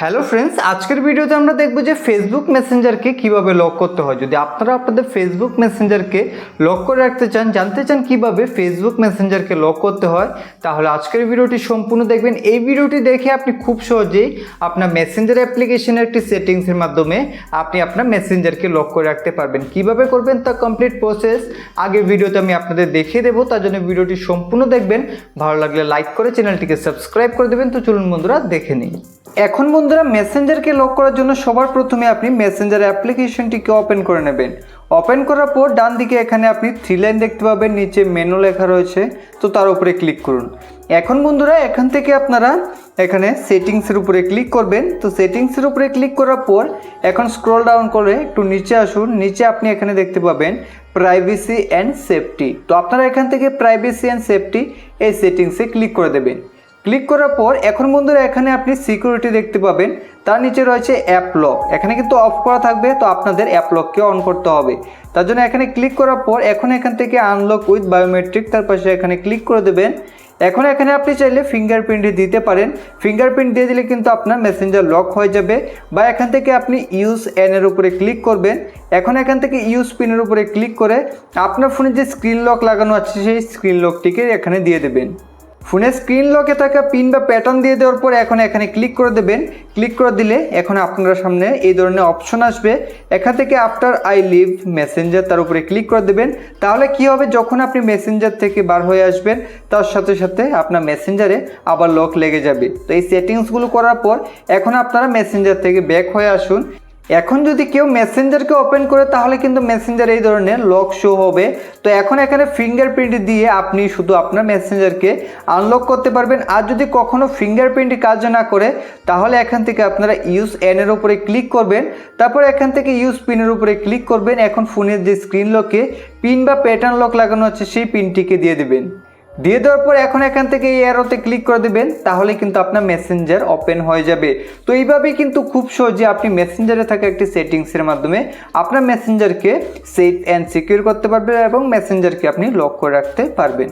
Hello friends আজকের ভিডিওতে আমরা দেখব যে ফেসবুক মেসেঞ্জারকে কীভাবে লক করতে হয়। যদি আপনারা আপনাদের ফেসবুক মেসেঞ্জারকে লক করে রাখতে চান, জানতে চান কীভাবে ফেসবুক মেসেঞ্জারকে লক করতে হয়, তাহলে আজকের ভিডিওটি সম্পূর্ণ দেখবেন। এই ভিডিওটি দেখে আপনি খুব সহজেই আপনার মেসেঞ্জার অ্যাপ্লিকেশনের একটি সেটিংসের মাধ্যমে আপনি আপনার মেসেঞ্জারকে লক করে রাখতে পারবেন। কীভাবে করবেন তা কমপ্লিট প্রসেস আগে ভিডিওতে আমি আপনাদের দেখিয়ে দেবো, তার জন্য ভিডিওটি সম্পূর্ণ দেখবেন। ভালো লাগলে লাইক করে চ্যানেলটিকে সাবস্ক্রাইব করে দেবেন। তো চলুন বন্ধুরা, দেখে নিই। এখন বন্ধুরা মেসেঞ্জারকে লক করার জন্য সবার প্রথমে আপনি মেসেঞ্জার অ্যাপ্লিকেশনটিকে ওপেন করে নেবেন। ওপেন করার পর ডান দিকে এখানে আপনি থ্রি লাইন দেখতে পাবেন, নিচে মেনু লেখা রয়েছে, তো তার উপরে ক্লিক করুন। এখন বন্ধুরা এখান থেকে আপনারা এখানে সেটিংসের উপরে ক্লিক করবেন। তো সেটিংসের উপরে ক্লিক করার পর এখন স্ক্রল ডাউন করে একটু নিচে আসুন। নিচে আপনি এখানে দেখতে পাবেন প্রাইভেসি অ্যান্ড সেফটি তো আপনারা এখান থেকে প্রাইভেসি অ্যান্ড সেফটি এই সেটিংসে ক্লিক করে দেবেন। ক্লিক করার পর এখন বন্ধুরা এখানে আপনি সিকিউরিটি দেখতে পাবেন। তার নিচে রয়েছে অ্যাপ লক এখানে কিন্তু অফ করা থাকবে, তো আপনাদের অ্যাপ লককে অন করতে হবে। তার জন্য এখানে ক্লিক করার পর এখন এখান থেকে আনলক উইথ বায়োমেট্রিক তার পাশে এখানে ক্লিক করে দেবেন। এখন এখানে আপনি চাইলে ফিঙ্গারপ্রিন্ট দিতে পারেন। ফিঙ্গারপ্রিন্ট দিয়ে দিলে কিন্তু আপনার মেসেঞ্জার লক হয়ে যাবে বা এখান থেকে আপনি ইউজ এনের উপরে ক্লিক করবেন। এখন এখান থেকে ইউজ পিনের উপরে ক্লিক করে আপনার ফোনে যে স্ক্রিন লক লাগানো আছে, সেই স্ক্রিন লকটিকে এখানে দিয়ে দেবেন। ফোনের স্ক্রিন লকে থাকা পিন বা প্যাটার্ন দিয়ে দেওয়ার পর এখন এখানে ক্লিক করে দেবেন। ক্লিক করে দিলে এখন আপনার সামনে এই ধরনের অপশন আসবে। এখান থেকে আফটার আই লিভ মেসেঞ্জার তার উপরে ক্লিক করে দেবেন। তাহলে কি হবে? যখন আপনি মেসেঞ্জার থেকে বার হয়ে আসবেন, তার সাথে সাথে আপনার মেসেঞ্জারে আবার লক লেগে যাবে। তো এই সেটিংসগুলো করার পর এখন আপনারা মেসেঞ্জার থেকে ব্যাক হয়ে আসুন। এখন যদি কেউ মেসেঞ্জারকে ওপেন করে, তাহলে কিন্তু মেসেঞ্জার এই ধরনের লক শো হবে। তো এখন এখানে ফিঙ্গারপ্রিন্ট দিয়ে আপনি শুধু আপনার মেসেঞ্জারকে আনলক করতে পারবেন। আর যদি কখনো ফিঙ্গারপ্রিন্ট কাজ না করে, তাহলে এখান থেকে আপনারা ইউজ এনের উপরে ক্লিক করবেন। তারপর এখান থেকে ইউজ পিনের উপরে ক্লিক করবেন। এখন ফোনের যে স্ক্রিন লকে পিন বা প্যাটার্ন লক লাগানো আছে, সেই পিনটিকে দিয়ে দেবেন। দিয়ে দেওয়ার পর এখন এখান থেকে এই অ্যারোতে ক্লিক করে দেবেন, তাহলে কিন্তু আপনার মেসেঞ্জার ওপেন হয়ে যাবে। তো এইভাবেই কিন্তু খুব সহজে আপনি মেসেঞ্জারে থাকা একটি সেটিংসের মাধ্যমে আপনার মেসেঞ্জারকে সেফ অ্যান্ড সিকিউর করতে পারবেন এবং মেসেঞ্জারকে আপনি লক করে রাখতে পারবেন।